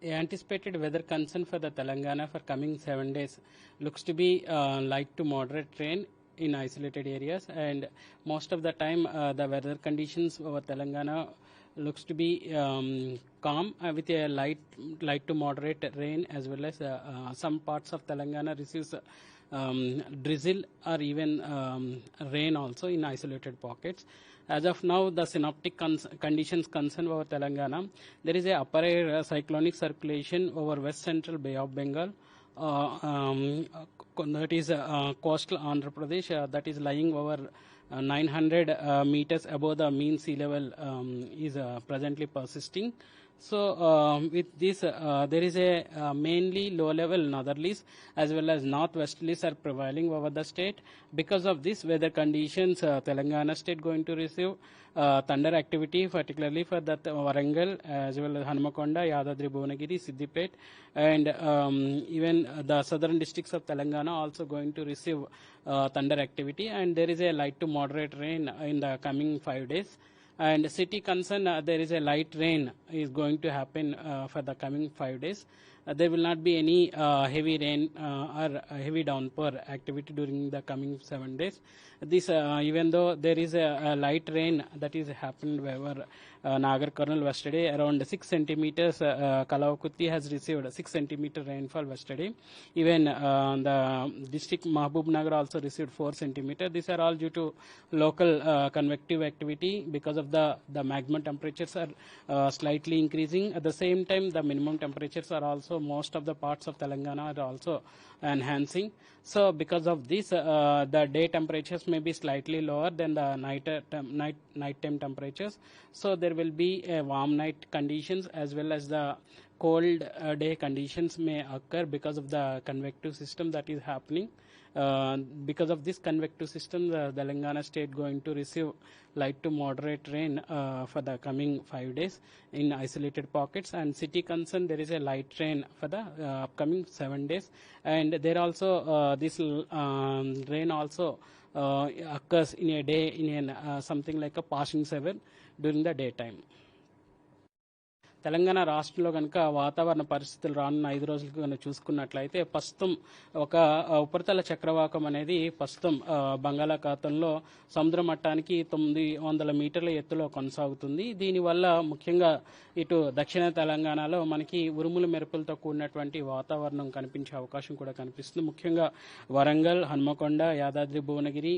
The anticipated weather concern for the Telangana for coming seven days looks to be uh, light to moderate rain in isolated areas and most of the time uh, the weather conditions over Telangana looks to be um, calm uh, with a light light to moderate rain as well as uh, uh, some parts of Telangana receives um, drizzle or even um, rain also in isolated pockets. As of now, the synoptic cons- conditions concern over Telangana, there is a upper air uh, cyclonic circulation over west central Bay of Bengal. Uh, um, that is uh, coastal Andhra Pradesh, uh, that is lying over uh, 900 uh, meters above the mean sea level, um, is presently persisting. So, um, with this, uh, there is a uh, mainly low level northerlies as well as northwesterlies are prevailing over the state. Because of this weather conditions, uh, Telangana state going to receive uh, thunder activity, particularly for the Warangal as well as Hanmakonda, Yadadri, Bhuvanagiri, Siddipet, and um, even the southern districts of Telangana also going to receive uh, thunder activity. And there is a light to moderate rain in the coming five days and city concern uh, there is a light rain is going to happen uh, for the coming five days there will not be any uh, heavy rain uh, or uh, heavy downpour activity during the coming seven days. This uh, even though there is a, a light rain that is happened uh, Nagar Karnal yesterday around 6 centimeters uh, uh, Kalavakutti has received 6 centimeter rainfall yesterday even uh, the district Mahbub Nagar also received 4 centimeter. These are all due to local uh, convective activity. Because of the the maximum temperatures are uh, slightly increasing. At the same time the minimum temperatures are also most of the parts of Telangana are also enhancing. So because of this uh, the day temperatures may be slightly lower than the night uh, tem- night nighttime temperatures. So there will be a warm night conditions as well as the cold uh, day conditions may occur because of the convective system that is happening uh, because of this convective system, the Telangana state going to receive light to moderate rain uh, for the coming five days in isolated pockets. And city concern, there is a light rain for the uh, upcoming seven days. And there also uh, this um, rain also uh, occurs in a day in an, something like a passing seven during the daytime. Telangana రాష్ట్రంలో కనుక వాతావరణ పరిస్థితులు రానున్న ఐదు రోజులకు కనుక చూసుకున్నట్లయితే ప్రస్తుతం ఒక ఉపరితల చక్రవాకం అనేది ప్రస్తుతం బంగాళాఖాతంలో సముద్ర మట్టానికి తొమ్మిది వందల మీటర్ల ఎత్తులో కొనసాగుతుంది. దీనివల్ల ముఖ్యంగా ఇటు దక్షిణ తెలంగాణలో మనకి ఉరుముల మెరుపులతో కూడినటువంటి వాతావరణం కనిపించే అవకాశం కూడా కనిపిస్తుంది. ముఖ్యంగా వరంగల్ హన్మకొండ యాదాద్రి భువనగిరి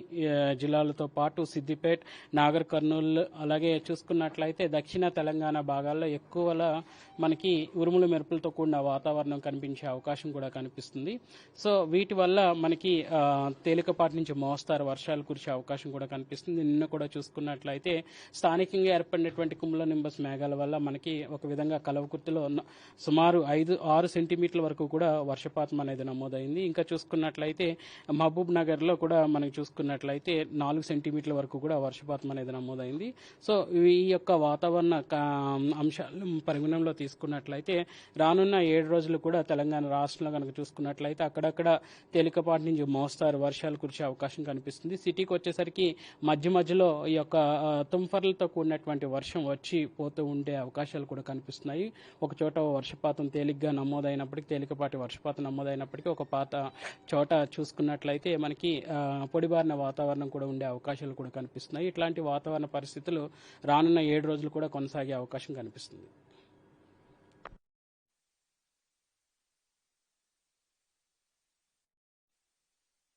జిల్లాలతో పాటు సిద్దిపేట్ నాగర్ కర్నూలు అలాగే చూసుకున్నట్లయితే దక్షిణ తెలంగాణ భాగాల్లో ఎక్కువ వల్ల మనకి ఉరుములు మెరుపులతో కూడిన వాతావరణం కనిపించే అవకాశం కూడా కనిపిస్తుంది. సో వీటి వల్ల మనకి తేలికపాటి నుంచి మోస్తారు వర్షాలు కురిసే అవకాశం కూడా కనిపిస్తుంది. నిన్న కూడా చూసుకున్నట్లయితే స్థానికంగా ఏర్పడినటువంటి కుమ్ల నింబస్ మేఘాల వల్ల మనకి ఒక విధంగా కలవకుర్తిలో ఉన్న సుమారు ఐదు ఆరు సెంటీమీటర్ల వరకు కూడా వర్షపాతం అనేది నమోదైంది. ఇంకా చూసుకున్నట్లయితే మహబూబ్ నగర్లో కూడా మనం చూసుకున్నట్లయితే నాలుగు సెంటీమీటర్ల వరకు కూడా వర్షపాతం అనేది నమోదైంది. సో ఈ యొక్క వాతావరణ కా- అంశాలు పరిగణంలో తీసుకున్నట్లయితే రానున్న ఏడు రోజులు కూడా తెలంగాణ రాష్ట్రంలో కనుక చూసుకున్నట్లయితే అక్కడక్కడ తేలికపాటి నుంచి మోస్తారు వర్షాలు కురిసే అవకాశం కనిపిస్తుంది. సిటీకి వచ్చేసరికి మధ్య మధ్యలో ఈ యొక్క తుంఫర్లతో తుంపర్లతో కూడినటువంటి వర్షం వచ్చి పోతూ ఉండే అవకాశాలు కూడా కనిపిస్తున్నాయి. ఒక చోట వర్షపాతం తేలిగ్గా నమోదైనప్పటికీ తేలికపాటి వర్షపాతం నమోదైనప్పటికీ ఒక పాత చోట చూసుకున్నట్లయితే మనకి పొడిబారిన వాతావరణం కూడా ఉండే అవకాశాలు కూడా కనిపిస్తున్నాయి. ఇట్లాంటి వాతావరణ పరిస్థితులు రానున్న ఏడు రోజులు కూడా కొనసాగే అవకాశం కనిపిస్తుంది.